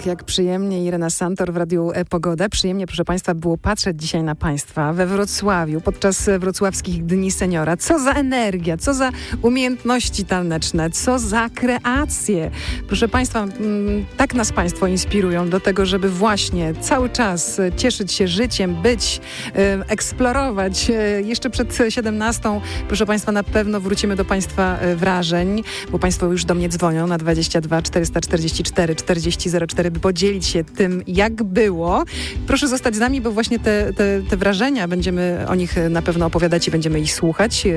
Ach, jak przyjemnie Irena Santor w Radiu e, Pogoda. Przyjemnie, proszę Państwa, było patrzeć dzisiaj na Państwa we Wrocławiu podczas e, wrocławskich Dni Seniora. Co za energia, co za umiejętności taneczne, co za kreacje. Proszę Państwa, tak nas Państwo inspirują do tego, żeby właśnie cały czas e, cieszyć się życiem, być, eksplorować. Jeszcze przed 17, proszę Państwa, na pewno wrócimy do Państwa wrażeń, bo Państwo już do mnie dzwonią na 22 444 4004, by podzielić się tym, jak było. Proszę zostać z nami, bo właśnie te, te, te wrażenia, będziemy o nich na pewno opowiadać i będziemy ich słuchać. E,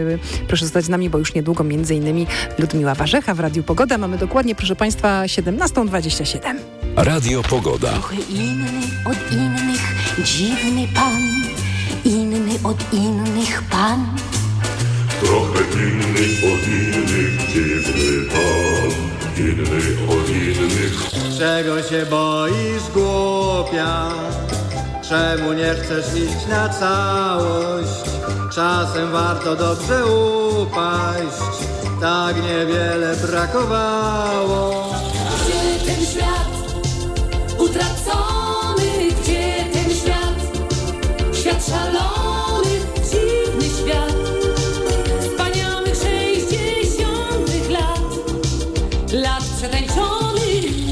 Proszę zostać z nami, bo już niedługo między innymi Ludmiła Warzecha w Radiu Pogoda. Mamy dokładnie, proszę Państwa, 17.27. Radio Pogoda. Trochę inny od innych, dziwny pan, inny od innych pan. Trochę inny od innych, dziwny pan. Czego się boisz, głupia? Czemu nie chcesz iść na całość? Czasem warto dobrze upaść, tak niewiele brakowało. Gdzie ten świat utracony? Gdzie ten świat? Świat szalony, dziwny świat wspaniałych sześćdziesiątych lat, lat przetańczonych.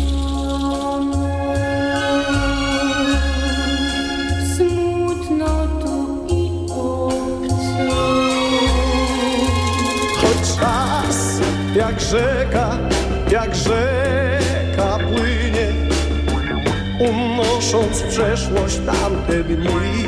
Jak rzeka, jak rzeka płynie, unosząc w przeszłość tamte dni.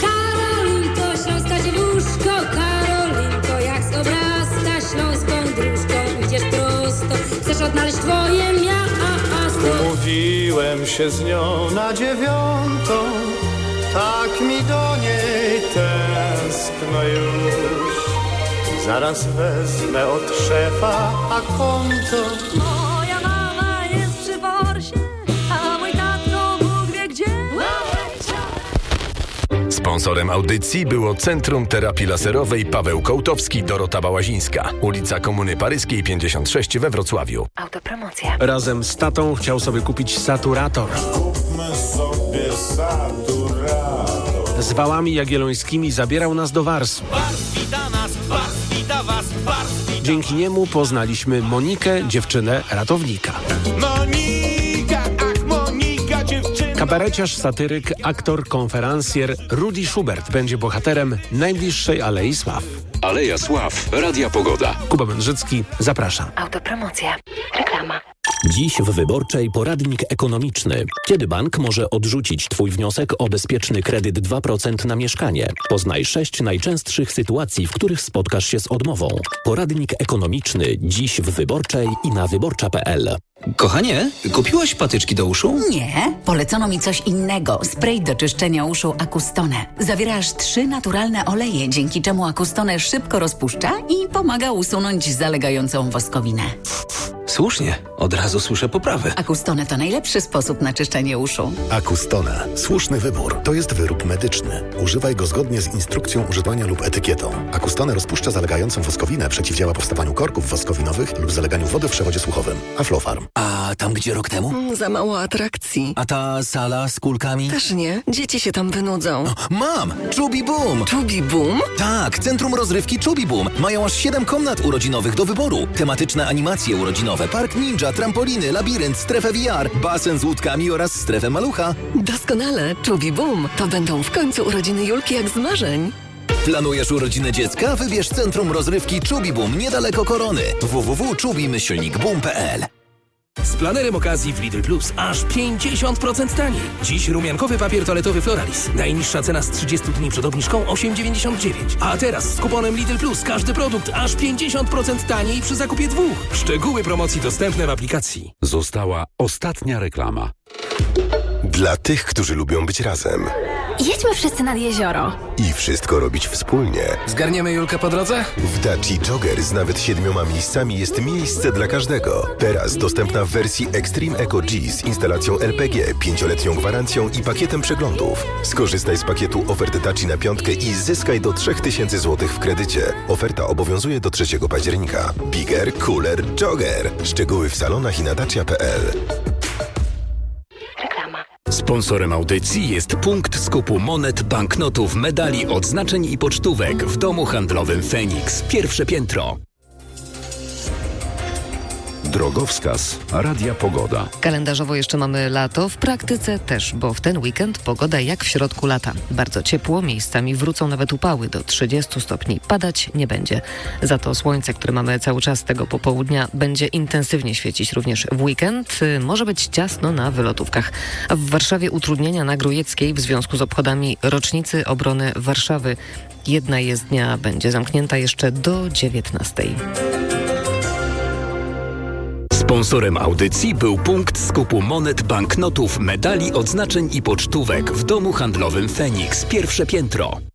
Karolinko, śląska dziewuszko, Karolinko, jak obrasta śląską dróżką, idziesz prosto, chcesz odnaleźć twoje miasto. Umówiłem się z nią na dziewiątą, tak mi do niej tęskno już. Zaraz wezmę od szefa, a konto Moja mama jest przy Borsie, a mój tatko Bóg wie gdzie. Sponsorem audycji było Centrum Terapii Laserowej Paweł Kołtowski, Dorota Bałazińska. Ulica Komuny Paryskiej 56 we Wrocławiu. Autopromocja. Razem z tatą chciał sobie kupić saturator. Kupmy sobie saturator. Z wałami jagiellońskimi zabierał nas do Warsu. Dzięki niemu poznaliśmy Monikę, dziewczynę ratownika. Monika, ach Monika, dziewczyna. Kabareciarz, satyryk, aktor, konferencjer Rudy Schubert będzie bohaterem najbliższej Alei Sław. Aleja Sław, Radia Pogoda. Kuba Mędrzycki, zapraszam. Autopromocja. Reklama. Dziś w Wyborczej poradnik ekonomiczny. Kiedy bank może odrzucić Twój wniosek o bezpieczny kredyt 2% na mieszkanie? Poznaj sześć najczęstszych sytuacji, w których spotkasz się z odmową. Poradnik ekonomiczny dziś w Wyborczej i na wyborcza.pl. Kochanie, kupiłaś patyczki do uszu? Nie, polecono mi coś innego. Spray do czyszczenia uszu Acustone. Zawiera aż trzy naturalne oleje, dzięki czemu Acustone szybko rozpuszcza i pomaga usunąć zalegającą woskowinę. Słusznie, od razu słyszę poprawę. Acustone to najlepszy sposób na czyszczenie uszu. Acustone. Słuszny wybór. To jest wyrób medyczny. Używaj go zgodnie z instrukcją używania lub etykietą. Acustone rozpuszcza zalegającą woskowinę, przeciwdziała powstawaniu korków woskowinowych lub zaleganiu wody w przewodzie słuchowym. Aflofarm. A tam gdzie rok temu? Za mało atrakcji. A ta sala z kulkami? Też nie. Dzieci się tam wynudzą. Mam! Chubi Boom! Boom? Tak, Centrum Rozrywki Chubi Boom. Mają aż 7 komnat urodzinowych do wyboru. Tematyczne animacje urodzinowe, park ninja, trampoliny, labirynt, strefę VR, basen z łódkami oraz strefę malucha. Doskonale. Chubi Boom. To będą w końcu urodziny Julki jak z marzeń. Planujesz urodziny dziecka? Wybierz Centrum Rozrywki Chubi Boom niedaleko Korony. www.chubi-boom.pl Z planerem okazji w Lidl Plus aż 50% taniej. Dziś rumiankowy papier toaletowy Floralis. Najniższa cena z 30 dni przed obniżką 8,99. A teraz z kuponem Lidl Plus każdy produkt aż 50% taniej przy zakupie dwóch. Szczegóły promocji dostępne w aplikacji. Została ostatnia reklama. Dla tych, którzy lubią być razem. Jedźmy wszyscy nad jezioro. I wszystko robić wspólnie. Zgarniemy Julkę po drodze? W Daci Jogger z nawet siedmioma miejscami jest miejsce dla każdego. Teraz dostępna w wersji Extreme Eco G z instalacją LPG, pięcioletnią gwarancją i pakietem przeglądów. Skorzystaj z pakietu ofert Daci na piątkę i zyskaj do 3000 zł w kredycie. Oferta obowiązuje do 3 października. Bigger, cooler, jogger. Szczegóły w salonach i na dacia.pl. Sponsorem audycji jest punkt skupu monet, banknotów, medali, odznaczeń i pocztówek w domu handlowym Feniks. Pierwsze piętro. Drogowskaz. Radia Pogoda. Kalendarzowo jeszcze mamy lato, w praktyce też, bo w ten weekend pogoda jak w środku lata. Bardzo ciepło, miejscami wrócą nawet upały do 30 stopni. Padać nie będzie. Za to słońce, które mamy cały czas tego popołudnia, będzie intensywnie świecić również w weekend. Y, Może być ciasno na wylotówkach. A w Warszawie utrudnienia na Grujeckiej w związku z obchodami rocznicy obrony Warszawy. Jedna jezdnia będzie zamknięta jeszcze do 19. Sponsorem audycji był punkt skupu monet, banknotów, medali, odznaczeń i pocztówek w domu handlowym Feniks. Pierwsze piętro.